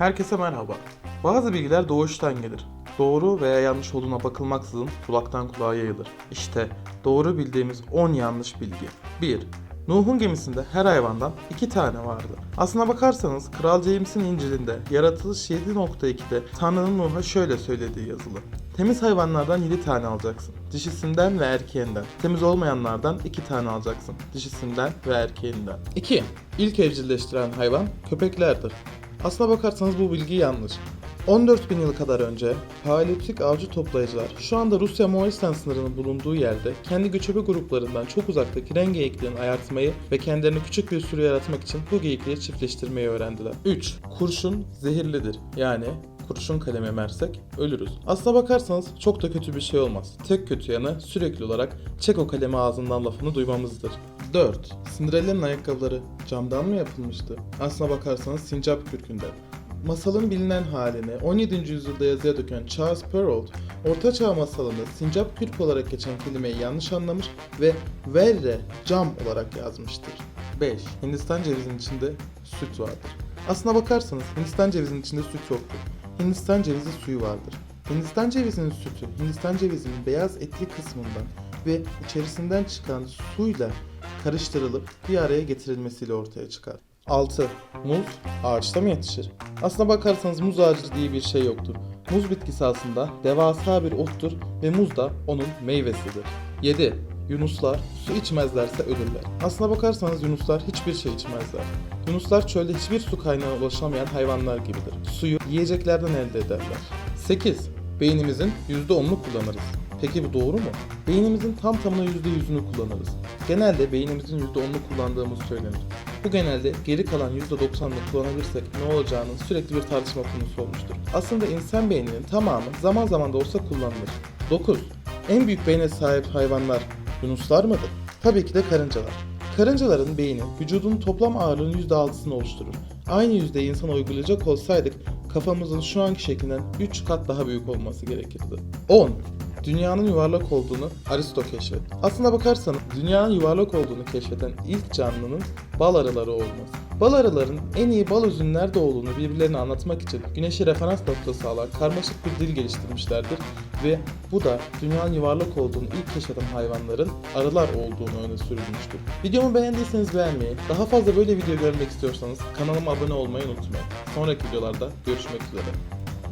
Herkese merhaba. Bazı bilgiler doğuştan gelir. Doğru veya yanlış olduğuna bakılmaksızın kulaktan kulağa yayılır. İşte doğru bildiğimiz 10 yanlış bilgi. 1. Nuh'un gemisinde her hayvandan 2 tane vardı. Aslına bakarsanız Kral James'in İncil'inde yaratılış 7.2'de Tanrı'nın Nuh'a şöyle söylediği yazılı. Temiz hayvanlardan 7 tane alacaksın. Dişisinden ve erkeğinden. Temiz olmayanlardan 2 tane alacaksın. Dişisinden ve erkeğinden. 2. İlk evcilleştiren hayvan köpeklerdir. Aslına bakarsanız bu bilgi yanlış. 14 bin yıl kadar önce Paleolitik avcı toplayıcılar şu anda Rusya Moğolistan sınırının bulunduğu yerde kendi göçebe gruplarından çok uzaktaki ren geyiklerini ayartmayı ve kendilerine küçük bir sürü yaratmak için bu geyikleri çiftleştirmeyi öğrendiler. 3. Kurşun zehirlidir. Yani kurşun kalem emersek ölürüz. Aslına bakarsanız çok da kötü bir şey olmaz. Tek kötü yanı sürekli olarak çek o kalemi ağzından lafını duymamızdır. 4. Cinderella'nın ayakkabıları camdan mı yapılmıştı? Aslına bakarsanız sincap kürkünden. Masalın bilinen halini 17. yüzyılda yazıya döken Charles Perrault, Orta Çağ masalında sincap kürk olarak geçen kelimeyi yanlış anlamış ve verre cam olarak yazmıştır. 5. Hindistan cevizinin içinde süt vardır. Aslına bakarsanız Hindistan cevizinin içinde süt yoktur. Hindistan cevizi suyu vardır. Hindistan cevizinin sütü, Hindistan cevizinin beyaz etli kısmından ve içerisinden çıkan suyla karıştırılıp bir araya getirilmesiyle ortaya çıkar. 6. Muz ağaçta mı yetişir? Aslına bakarsanız muz ağacı diye bir şey yoktur. Muz bitkisi aslında devasa bir ottur ve muz da onun meyvesidir. 7. Yunuslar su içmezlerse ölürler. Aslına bakarsanız yunuslar hiçbir şey içmezler. Yunuslar çölde hiçbir su kaynağına ulaşamayan hayvanlar gibidir. Suyu yiyeceklerden elde ederler. 8. Beynimizin %10'unu kullanırız. Peki bu doğru mu? Beynimizin tam tamına %100'ünü kullanırız. Genelde beynimizin %10'unu kullandığımız söylenir. Bu genelde geri kalan %90'ını kullanabilirsek ne olacağının sürekli bir tartışma konusu olmuştur. Aslında insan beyninin tamamı zaman zaman da olsa kullanılır. 9. En büyük beyne sahip hayvanlar yunuslar mıdır? Tabii ki de karıncalar. Karıncaların beyni vücudun toplam ağırlığının %6'sını oluşturur. Aynı yüzdeyi insana uygulayacak olsaydık kafamızın şu anki şeklinden 3 kat daha büyük olması gerekirdi. 10. Dünyanın yuvarlak olduğunu Aristo keşfetti. Aslına bakarsanız dünyanın yuvarlak olduğunu keşfeden ilk canlının bal arıları olması. Bal arıların en iyi bal özünün nerede olduğunu birbirlerine anlatmak için güneşe referans noktası alan karmaşık bir dil geliştirmişlerdir ve bu da dünyanın yuvarlak olduğunu ilk keşfeden hayvanların arılar olduğunu öne sürülmüştür. Videomu beğendiyseniz beğenmeyi, daha fazla böyle video görmek istiyorsanız kanalıma abone olmayı unutmayın. Sonraki videolarda görüşmek üzere.